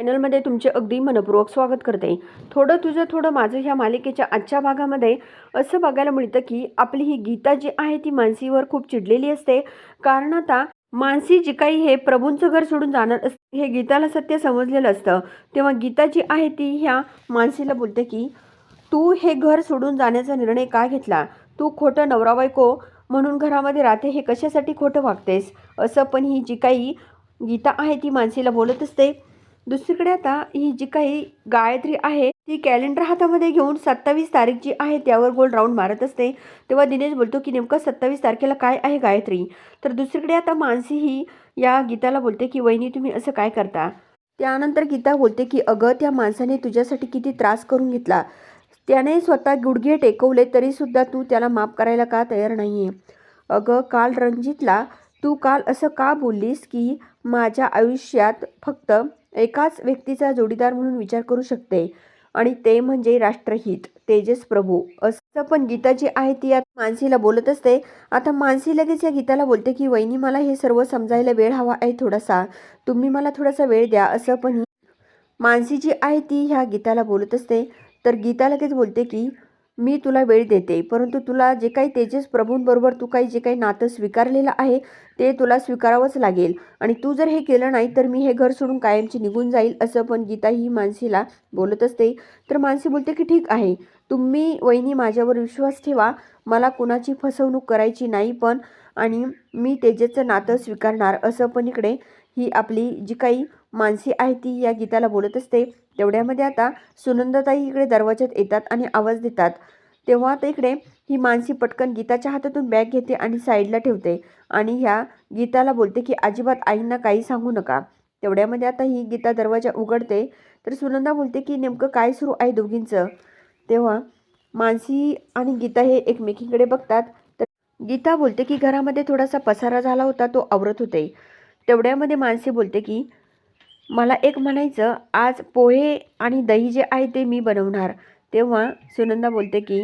चॅनलमध्ये तुमचे अगदी मनपूर्वक स्वागत करते. थोडं तुझं थोडं माझं ह्या मालिकेच्या आजच्या भागामध्ये असं बघायला मिळतं की आपली ही गीता जी आहे ती मानसीवर खूप चिडलेली असते. कारण आता मानसी जी काही हे प्रभूंचं घर सोडून जाणार असते हे गीताला सत्य समजलेलं असतं. तेव्हा गीता जी आहे ती ह्या मानसीला बोलते की तू हे घर सोडून जाण्याचा निर्णय का घेतला? तू खोटं नवरा बायको म्हणून घरामध्ये राहते हे कशासाठी खोटं वागतेस? असं पण ही जी काही गीता आहे ती मानसीला बोलत असते. दुसरीकडे आता ही जी काही गायत्री आहे ती कॅलेंडर हातामध्ये घेऊन सत्तावीस तारीख जी आहे त्यावर गोल राऊंड मारत असते. तेव्हा दिनेश बोलतो की नेमकं सत्तावीस तारखेला काय आहे गायत्री? तर दुसरीकडे आता मानसी ही या गीताला बोलते की वहिनी तुम्ही असं काय करता? त्यानंतर गीता बोलते की अगं त्या माणसाने तुझ्यासाठी किती त्रास करून घेतला. त्याने स्वतः गुडघे टेकवले तरीसुद्धा तू त्याला माफ करायला का तयार नाही आहे अगं काल रणजितला तू काल असं का बोललीस की माझ्या आयुष्यात फक्त एकाच व्यक्तीचा जोडीदार म्हणून विचार करू शकते. आणि ते म्हणजे राष्ट्रहित तेजस प्रभू. असं पण गीता जी आहे ती आता मानसीला बोलत असते. आता मानसी लगेच या गीताला बोलते की वहिनी मला हे सर्व समजायला वेळ हवा आहे थोडासा. तुम्ही मला थोडासा वेळ द्या. असं पण मानसी जी आहे ती ह्या गीताला बोलत असते. तर गीता लगेच बोलते की मी तुला वेळ देते. परंतु तुला जे काही तेजस प्रभूंबरोबर तू काही जे काही नातं स्वीकारलेलं आहे ते तुला स्वीकारावंच लागेल. आणि तू जर हे केलं नाही तर मी हे घर सोडून कायमची निघून जाईल असं पण गीता ही मानसीला बोलत असते. तर मानसी बोलते की ठीक आहे. तुम्ही वहिनी माझ्यावर विश्वास ठेवा. मला कुणाची फसवणूक करायची नाही पण आणि मी तेजेचं नातं स्वीकारणार असं पण इकडे ही आपली जी काही मानसी आहे ती या गीताला बोलत असते. तेवढ्यामध्ये आता सुनंदाताई इकडे दरवाज्यात येतात आणि आवाज देतात. तेव्हा आता इकडे ही मानसी पटकन गीताच्या हातातून बॅग घेते आणि साईडला ठेवते आणि ह्या गीताला बोलते की अजिबात आईंना काही सांगू नका. तेवढ्यामध्ये आता ही गीता दरवाजा उघडते. तर सुनंदा बोलते की नेमकं काय सुरू आहे दोघींचं? तेव्हा मानसी आणि गीता हे एकमेकीकडे बघतात. तर गीता बोलते की घरामध्ये थोडासा पसारा झाला होता तो आवरत होते. तेवढ्यामध्ये मानसी बोलते की मला एक म्हणायचं आज पोहे आणि दही जे आहे ते मी बनवणार. तेव्हा सुनंदा बोलते की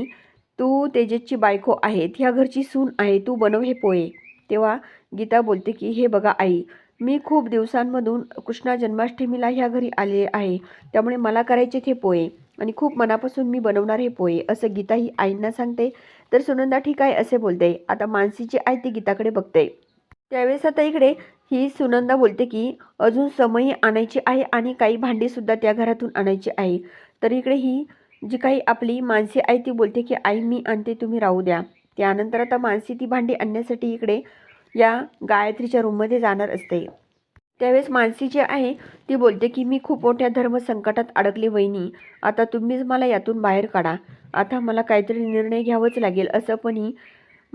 तू तेजसची बायको आहे ह्या घरची सून आहे तू बनव हे पोहे. तेव्हा गीता बोलते की हे बघा आई मी खूप दिवसांमधून कृष्णा जन्माष्टमीला ह्या घरी आले आहे त्यामुळे मला करायचे हे पोहे आणि खूप मनापासून मी बनवणार हे पोहे असं गीता ही आईंना सांगते. तर सुनंदा ठीक आहे असे बोलते. आता मानसीची आई ती गीताकडे बघते. त्यावेळेस आता इकडे ही सुनंदा बोलते की अजून समयी आणायची आहे आणि काही भांडीसुद्धा त्या घरातून आणायची आहे. तर इकडे ही जी काही आपली माणसी आहे ती बोलते की आई मी आणते तुम्ही राहू द्या. त्यानंतर आता मानसी ती भांडी आणण्यासाठी इकडे या गायत्रीच्या रूममध्ये जाणार असते. त्यावेळेस मानसी जी आहे ती बोलते की मी खूप मोठ्या धर्मसंकटात अडकली वहिनी. आता तुम्हीच मला यातून बाहेर काढा. आता मला काहीतरी निर्णय घ्यावाच लागेल असं पण ही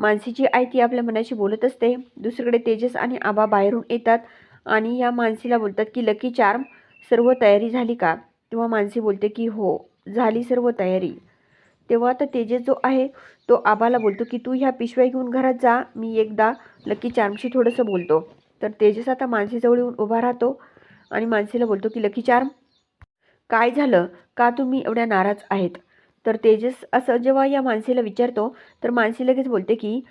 मानसीची आई ती आपल्या मनाशी बोलत असते. दुसरीकडे तेजस आणि आबा बाहेरून येतात आणि या मानसीला बोलतात की लकी चार्म सर्व तयारी झाली का? तेव्हा मानसी बोलते की हो झाली सर्व तयारी. तेव्हा आता तेजस जो आहे तो आबाला बोलतो की तू ह्या पिशव्या घेऊन घरात जा मी एकदा लकी चार्मशी थोडंसं बोलतो. तर तेजस आता मानसीजवळ येऊन उभा राहतो आणि मानसीला बोलतो की लकी चार्म काय झालं? का तुम्ही एवढ्या नाराज आहेत? तर तेजस असं जेव्हा या मानसीला विचारतो तर मानसी लगेच बोलते की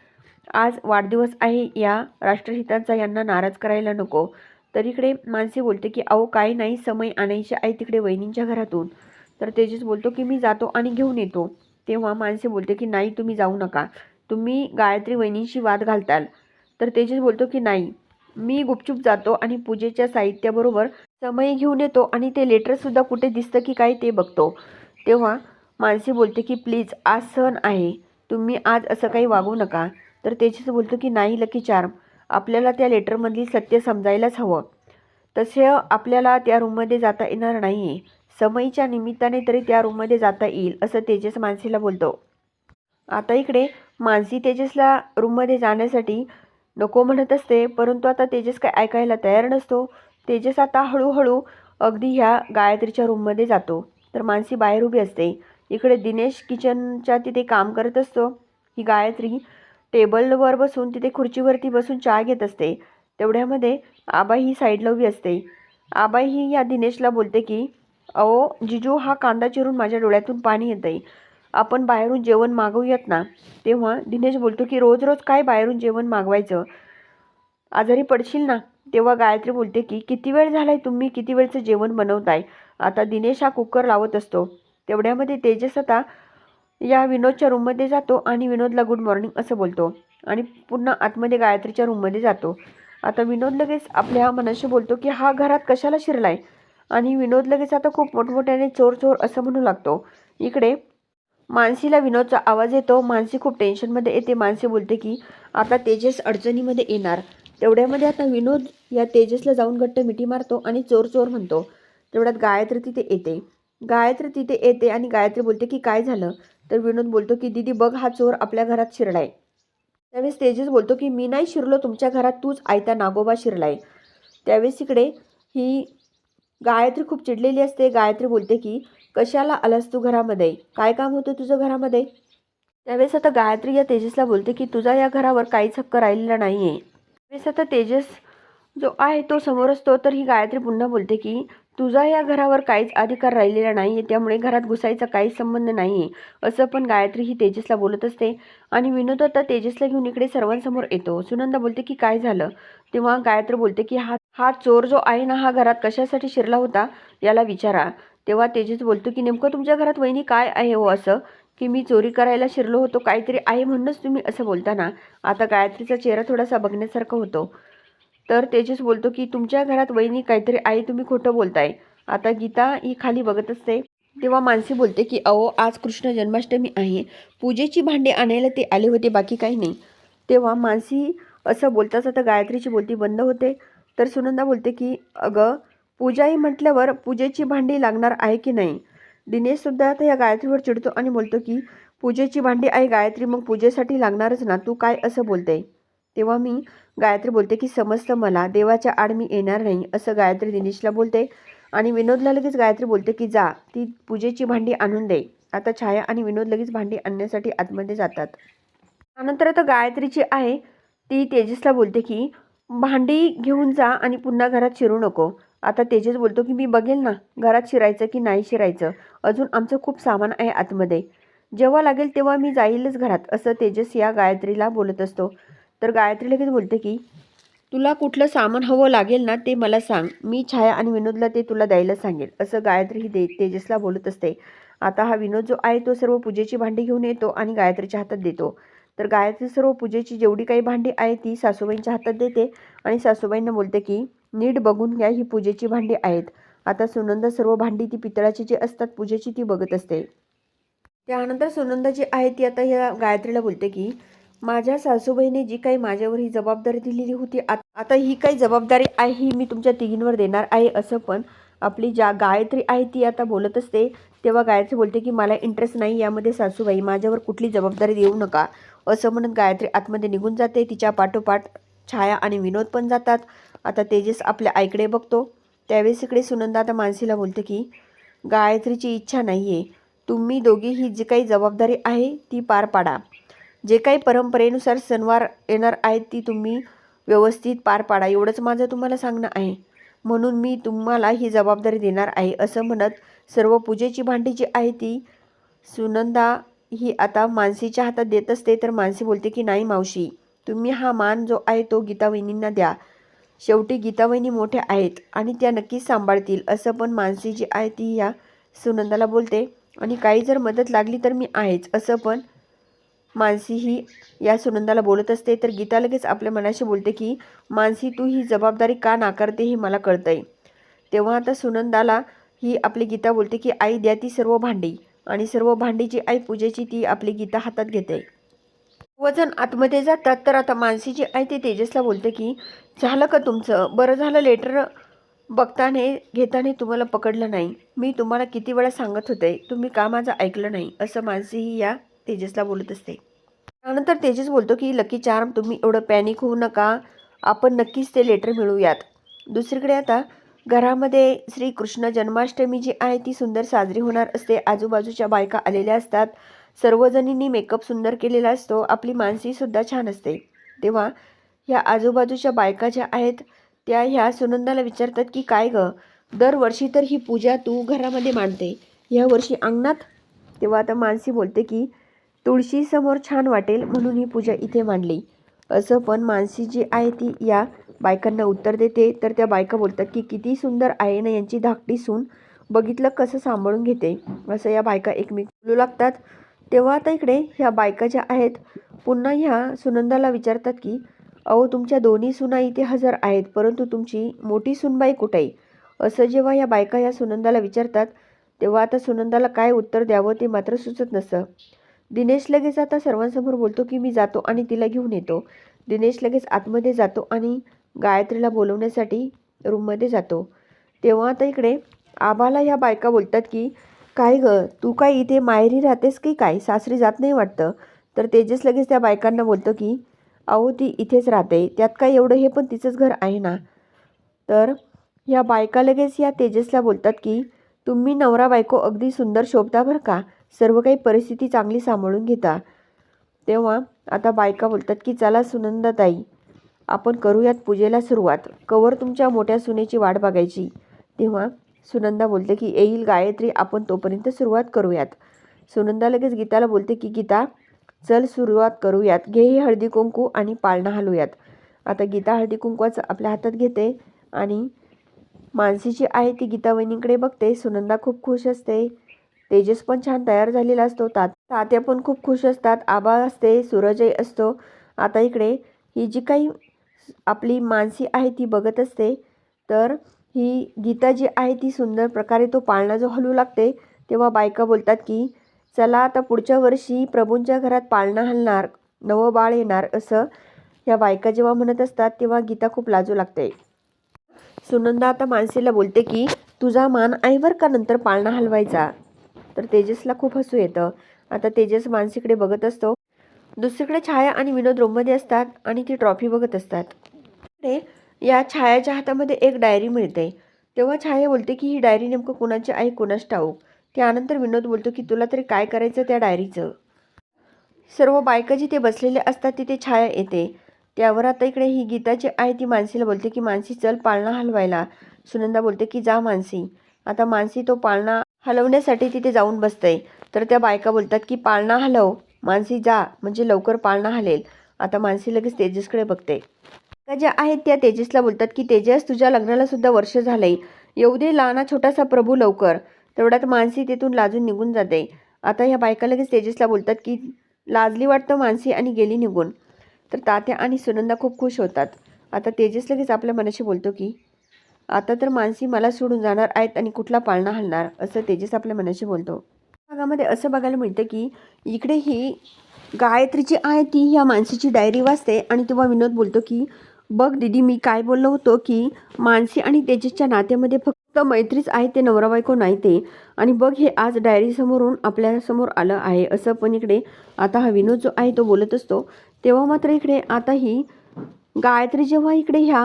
आज वाढदिवस आहे या राष्ट्रहितांचा यांना नाराज करायला नको. तर इकडे मानसी बोलते की अहो काही नाही समय आणायचे आहे तिकडे वहिनींच्या घरातून. तर तेजस बोलतो की मी जातो आणि घेऊन येतो. तेव्हा मानसी बोलते की नाही तुम्ही जाऊ नका. तुम्ही गायत्री वहिनींशी वाद घालताल. तर तेजस बोलतो की नाही. मी गुपचूप जातो आणि पूजेच्या साहित्याबरोबर समय घेऊन येतो आणि ते लेटरसुद्धा कुठे दिसतं की काय ते बघतो. तेव्हा मानसी बोलते की प्लीज आज सण आहे. तुम्ही आज असं काही वागू नका. तर तेजस बोलतो की नाही लकी चार्म आपल्याला त्या लेटरमधली सत्य समजायलाच हवं. तसे आपल्याला त्या रूममध्ये जाता येणार नाही आहे समयीच्या निमित्ताने तरी त्या रूममध्ये जाता येईल असं तेजस मानसीला बोलतो. आता इकडे मानसी तेजसला रूममध्ये जाण्यासाठी नको म्हणत असते परंतु आता तेजस काय ऐकायला तयार नसतो. तेजस आता हळूहळू अगदी ह्या गायत्रीच्या रूममध्ये जातो. तर मानसी बाहेर उभी असते. इकडे दिनेश किचनच्या तिथे काम करत असतो. ही गायत्री टेबलवर बसून तिथे खुर्चीवरती बसून चहा घेत असते. तेवढ्यामध्ये आबाई ही साईडला उभी असते. आबाई ही या दिनेशला बोलते की अहो जिजू हा कांदा चिरून माझ्या डोळ्यातून पाणी येतं आहे आपण बाहेरून जेवण मागवूयात ना? तेव्हा दिनेश बोलतो की रोज रोज काय बाहेरून जेवण मागवायचं? आजारी पडशील ना? तेव्हा गायत्री बोलते की किती वेळ झालाय तुम्ही किती वेळचं जेवण बनवताय? आता दिनेश हा कुकर लावत असतो. तेवढ्यामध्ये तेजस आता या विनोदच्या रूममध्ये जातो आणि विनोदला गुड मॉर्निंग असं बोलतो. आणि पुन्हा आतमध्ये गायत्रीच्या रूममध्ये जातो. आता विनोद लगेच आपल्या मनाशी बोलतो की हा घरात कशाला शिरलाय? आणि विनोद लगेच आता खूप मोठमोठ्याने चोर चोर असं म्हणू लागतो. इकडे मानसीला विनोदचा आवाज येतो. मानसी खूप टेन्शनमध्ये येते. मानसी बोलते की आता तेजस अडचणीमध्ये येणार. तेवढ्यामध्ये आता विनोद या तेजसला जाऊन घट्ट मिठी मारतो आणि चोर चोर म्हणतो. तेवढ्यात गायत्री तिथे येते. गायत्री तिथे येते आणि गायत्री बोलते की काय झालं? तर विनोद बोलतो की दीदी बघ हा चोर आपल्या घरात शिरलाय. त्यावेळेस तेजस बोलतो की मी नाही शिरलो तुमच्या घरात तूच आयता नागोबा शिरलाय. त्यावेळेस इकडे ही गायत्री खूप चिडलेली असते. गायत्री बोलते की कशाला आलास तू घरामध्ये? काय काम होतं तुझं घरामध्ये? त्यावेळेस आता गायत्री या तेजसला बोलते की तुझा या घरावर काहीच हक्क राहिलेला नाही आहे त्यावेळेस आता तेजस जो आहे तो समोर असतो तर ही गायत्री पुन्हा बोलते की तुझा या घरावर काहीच अधिकार राहिलेला नाही आहे त्यामुळे घरात घुसायचा काहीच संबंध नाही आहे असं पण गायत्री ही तेजसला बोलत असते. आणि विनोद आता तेजसला घेऊन इकडे सर्वांसमोर येतो. सुनंदा बोलते की काय झालं? तेव्हा गायत्री बोलते की हा हा चोर जो आहे ना हा घरात कशासाठी शिरला होता? याला विचारा. तेव्हा तेजस बोलतो की नेमकं तुमच्या घरात वहिनी काय आहे हो असं? की मी चोरी करायला शिरलो होतो काहीतरी आहे म्हणूनच तुम्ही असं बोलता ना? आता गायत्रीचा चेहरा थोडासा बघण्यासारखा होतो. तर तेजस बोलतो की तुमच्या घरात वहिनी काहीतरी आई तुम्ही खोटं बोलताय. आता गीता ही खाली बघत असते. तेव्हा मानसी बोलते की अहो आज कृष्ण जन्माष्टमी आहे. पूजेची भांडी आणायला ते आले होते बाकी काही नाही. तेव्हा मानसी असं बोलताच आता गायत्रीची बोलती बंद होते. तर सुनंदा बोलते की अगं पूजाही म्हटल्यावर पूजेची भांडी लागणार आहे की नाही? दिनेशसुद्धा आता या गायत्रीवर चिडतो आणि बोलतो की पूजेची भांडी आहे गायत्री मग पूजेसाठी लागणारच ना तू काय असं बोलते? तेव्हा मी गायत्री बोलते की समजतं मला देवाच्या आड मी येणार नाही असं गायत्री दिनेशला बोलते. आणि विनोदला लगेच गायत्री बोलते की जा ती पूजेची भांडी आणून दे. आता छाया आणि विनोद लगेच भांडी आणण्यासाठी आतमध्ये जातात. त्यानंतर आता गायत्रीची आहे ती तेजसला बोलते की भांडी घेऊन जा आणि पुन्हा घरात शिरू नको. आता तेजस बोलतो की मी बघेल ना घरात शिरायचं की नाही शिरायचं. अजून आमचं खूप सामान आहे आतमध्ये. जेव्हा लागेल तेव्हा मी जाईलच घरात असं तेजस या गायत्रीला बोलत असतो. तर गायत्री लगेच बोलते की तुला कुठलं सामान हवं लागेल ना ते मला सांग. मी छाया आणि विनोदला ते तुला द्यायला सांगेल. असं गायत्री ही दे तेजसला बोलत असते. आता हा विनोद जो आहे तो सर्व पूजेची भांडी घेऊन येतो आणि गायत्रीच्या हातात देतो. तर गायत्री सर्व पूजेची जेवढी काही भांडी आहे ती सासूबाईंच्या हातात देते आणि सासूबाईंना बोलते की नीट बघून घ्या ही पूजेची भांडी आहेत. आता सुनंदा सर्व भांडी ती पितळाची जी असतात पूजेची ती बघत असते. त्यानंतर सुनंदा जी आहे ती आता ह्या गायत्रीला बोलते की माझ्या सासूबाईने जी काही माझ्यावर ही जबाबदारी दिलेली होती आत- आता ही काही जबाबदारी आहे ही मी तुमच्या तिघींवर देणार आहे असं पण आपली ज्या गायत्री आहे ती आता बोलत असते. तेव्हा गायत्री बोलते की मला इंटरेस्ट नाही यामध्ये सासूबाई माझ्यावर कुठली जबाबदारी देऊ नका. असं म्हणत गायत्री आतमध्ये निघून जाते. तिच्या पाठोपाठ छाया आणि विनोद पण जातात. आता तेजस आपल्या आईकडे बघतो. त्यावेळेस इकडे सुनंदा आता मानसीला बोलते की गायत्रीची इच्छा नाही आहे तुम्ही दोघी ही जी काही जबाबदारी आहे ती पार पाडा. जे काही परंपरेनुसार सणवार येणार आहेत ती तुम्ही व्यवस्थित पार पाडा. एवढंच माझं तुम्हाला सांगणं आहे. म्हणून मी तुम्हाला ही जबाबदारी देणार आहे. असं म्हणत सर्व पूजेची भांडी जी आहे ती सुनंदा ही आता मानसीच्या हातात देत असते तर मानसी बोलते की नाही मावशी तुम्ही हा मान जो आहे तो गीतावहिनींना द्या. शेवटी गीतावहिनी मोठ्या आहेत आणि त्या नक्कीच सांभाळतील. असं पण मानसी जी आहे ती या सुनंदाला बोलते. आणि काही जर मदत लागली तर मी आहेच. असं पण मानसी ही या सुनंदाला बोलत असते तर गीता लगेच आपल्या मनाशी बोलते की मानसी तू ही जबाबदारी का नाकारते हे मला कळतंय. तेव्हा आता सुनंदाला ही आपली गीता बोलते की आई द्या ती सर्व भांडी. आणि सर्व भांडी जी आई पूजेची ती आपली गीता हातात घेते. वजन आतमध्ये जातात तर आता मानसी जी आहे ती तेजसला बोलते की झालं का तुमचं? बरं झालं लेटर बघताने घेताने तुम्हाला पकडलं नाही. मी तुम्हाला किती वेळा सांगत होते तुम्ही का माझं ऐकलं नाही? असं मानसी ही या तेजसला बोलत असते. त्यानंतर तेजस बोलतो की लकी चार्म तुम्ही एवढं पॅनिक होऊ नका. आपण नक्कीच ते लेटर मिळवूयात. दुसरीकडे आता घरामध्ये श्रीकृष्ण जन्माष्टमी जी आहे ती सुंदर साजरी होणार असते. आजूबाजूच्या बायका आलेल्या असतात. सर्वजणींनी मेकअप सुंदर केलेला असतो. आपली मानसीसुद्धा छान असते. तेव्हा ह्या आजूबाजूच्या बायका ज्या आहेत त्या ह्या सुनंदाला विचारतात की काय गं? दरवर्षी तर ही पूजा तू घरामध्ये मांडते. ह्या वर्षी अंगणात? तेव्हा आता मानसी बोलते की तुळशीसमोर छान वाटेल म्हणून ही पूजा इथे मांडली. असं पण मानसी जी आहे ती या बायकांना उत्तर देते. तर त्या बायका बोलतात की किती सुंदर आहे ना यांची धाकटी सून. बघितलं कसं सांभाळून घेते. असं या बायका एकमेक बोलू लागतात. तेव्हा आता इकडे ह्या बायका ज्या आहेत पुन्हा ह्या सुनंदाला विचारतात की अहो तुमच्या दोन्ही सुना इथे हजर आहेत परंतु तुमची मोठी सुनबाई कुठे आहे? असं जेव्हा या बायका ह्या सुनंदाला विचारतात तेव्हा आता सुनंदाला काय उत्तर द्यावं ते मात्र सुचत नसतं. दिनेश लगेच आता सर्वांसमोर बोलतो की मी जातो आणि तिला घेऊन येतो. दिनेश लगेच आतमध्ये जातो आणि गायत्रीला बोलवण्यासाठी रूममध्ये जातो. तेव्हा आता इकडे आबाला ह्या बायका बोलतात की काय ग तू काय इथे माहेरी राहतेस की काय? सासरी जात नाही वाटतं. तर तेजस लगेच त्या बायकांना बोलतो की अहो ती इथेच राहते. त्यात काय एवढं हे पण तिचंच घर आहे ना? तर ह्या बायका लगेच या तेजसला बोलतात की तुम्ही नवरा बायको अगदी सुंदर शोभता बरं का? सर्व काही परिस्थिती चांगली सांभाळून घेता. तेव्हा आता बायका बोलतात की चला सुनंदाताई आपण करूयात पूजेला सुरुवात. कवर तुमच्या मोठ्या सुनेची वाट बघायची. तेव्हा सुनंदा बोलते की येईल गायत्री आपण तोपर्यंत सुरुवात करूयात. सुनंदा लगेच गीताला बोलते की गीता चल सुरुवात करूयात. घे ही हळदी कुंकू आणि पाळणा हलूयात. आता गीता हळदी कुंकवाचं आपल्या हातात घेते आणि मानसी जी आहे ती गीता वहिनीकडे बघते. सुनंदा खूप खुश असते. तेजस पण छान तयार झालेला असतो. तात तात्या पण खूप खुश असतात. आबा असते सूरजही असतो. आता इकडे ही जी काही आपली मानसी आहे ती बघत असते. तर ही गीता जी आहे ती सुंदर प्रकारे तो पाळणा जो हलू लागते तेव्हा बायका बोलतात की चला आता पुढच्या वर्षी प्रभूंच्या घरात पाळणा हलणार नवं बाळ येणार असं ह्या बायका जेव्हा म्हणत असतात तेव्हा गीता खूप लाजू लागते. सुनंदा आता मानसीला बोलते की तुझा मान आईवर का नंतर पाळणा हलवायचा? तर तेजसला खूप हसू येतं. आता तेजस मानसीकडे बघत असतो. दुसरीकडे छाया आणि विनोद रूममध्ये असतात आणि ती ट्रॉफी बघत असतात. या छायाच्या हातामध्ये एक डायरी मिळते. तेव्हा छाया बोलते की ही डायरी नेमकं कुणाची आहे कुणाच ठाऊक? त्यानंतर विनोद बोलतो की तुला तरी काय करायचं त्या डायरीचं? सर्व बायका जिथे बसलेले असतात तिथे छाया येते. त्यावर आता इकडे ही गीताची आई आहे ती मानसीला बोलते की मानसी चल पाळणा हलवायला. सुनंदा बोलते की जा मानसी. आता मानसी तो पाळणा हलवण्यासाठी तिथे जाऊन बसते. तर त्या बायका बोलतात की पाळणा हलव. मानसी जा. म्हणजे लवकर पाळणा हलेल. आता मानसी लगेच तेजसकडे बघते. का ज्या आहेत त्या तेजसला बोलतात की तेजस तुझ्या लग्नाला सुद्धा वर्ष झालंय. येऊ दे लहाना छोटासा प्रभू लवकर. तेवढ्यात मानसी तिथून लाजून निघून जाते. आता ह्या बायका लगेच तेजसला बोलतात की लाजली वाटतं मानसी आणि गेली निघून. तर तात्या आणि सुनंदा खूप खुश होतात. आता तेजस लगेच आपल्या मनाशी बोलतो की आता तर मानसी मला सोडून जाणार आहेत आणि कुठला पाळणा हलणार असं तेजस आपल्या मनाशी बोलतो. भागामध्ये असं बघायला मिळतं की इकडे ही गायत्री जी आहे ती ह्या मानसीची डायरी वाचते आणि तेव्हा विनोद बोलतो की बघ दीदी मी काय बोललो होतो की मानसी आणि तेजसच्या नात्यामध्ये फक्त मैत्रीच आहे ते नवरा बायको नाही ते. आणि बघ हे आज डायरीसमोरून आपल्यासमोर आलं आहे. असं पण इकडे आता हा विनोद जो आहे तो बोलत असतो. तेव्हा मात्र इकडे आता ही गायत्री जेव्हा इकडे ह्या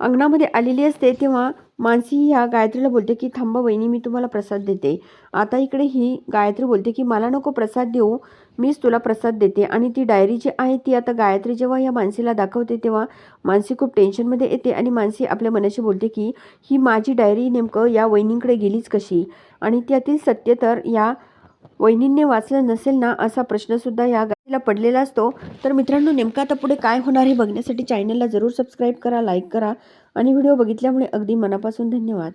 अंगणामध्ये आलेली असते तेव्हा मानसी ह्या गायत्रीला बोलते की थांबा वहिनी मी तुम्हाला प्रसाद देते. आता इकडे ही गायत्री बोलते की मला नको प्रसाद देऊ मीच तुला प्रसाद देते. आणि ती डायरी जी आहे ती आता गायत्री जेव्हा या मानसीला दाखवते तेव्हा मानसी खूप टेन्शनमध्ये येते आणि मानसी आपल्या मनाशी बोलते की ही माझी डायरी नेमकं या वहिनींकडे गेलीच कशी? आणि त्यातील सत्य तर या वहिनींनी वाचलं नसेल ना असा प्रश्नसुद्धा या गाडीला पडलेला असतो. तर मित्रांनो नेमका आता पुढे काय होणार हे बघण्यासाठी चॅनलला जरूर सबस्क्राईब करा लाईक करा आणि व्हिडिओ बघितल्यामुळे अगदी मनापासून धन्यवाद.